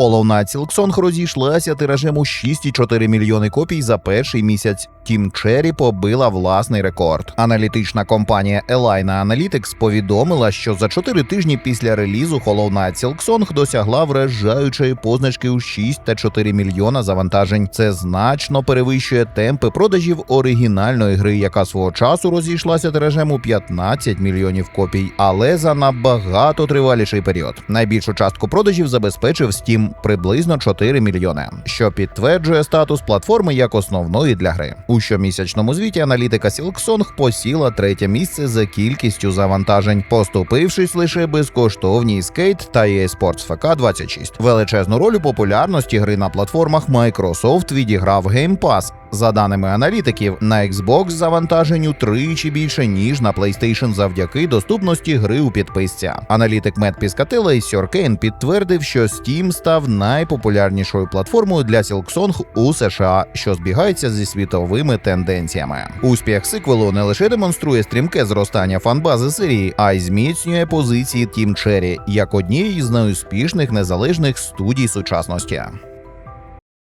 Hollow Knight розійшлася тиражем у 6,4 мільйони копій за перший місяць. Team Cherry побила власний рекорд. Аналітична компанія Elina Analytics повідомила, що за 4 тижні після релізу Hollow Silksong досягла вражаючої позначки у 6 та 4 мільйона завантажень. Це значно перевищує темпи продажів оригінальної гри, яка свого часу розійшлася тиражем у 15 мільйонів копій, але за набагато триваліший період. Найбільшу частку продажів забезпечив Steam приблизно 4 мільйони, що підтверджує статус платформи як основної для гри. У щомісячному звіті аналітика Silksong посіла третє місце за кількістю завантажень, поступившись лише безкоштовній Skate та eSports ФК FK 26. Величезну роль у популярності гри на платформах Microsoft відіграв Game Pass. За даними аналітиків, на Xbox завантажень утричі більше ніж на PlayStation завдяки доступності гри у підписці. Аналітик Мет Піскателла із Сьоркейн підтвердив, що Steam став найпопулярнішою платформою для Silksong у США, що збігається зі світовими тенденціями. Успіх сиквелу не лише демонструє стрімке зростання фанбази серії, а й зміцнює позиції Team Cherry як однієї з найуспішних незалежних студій сучасності.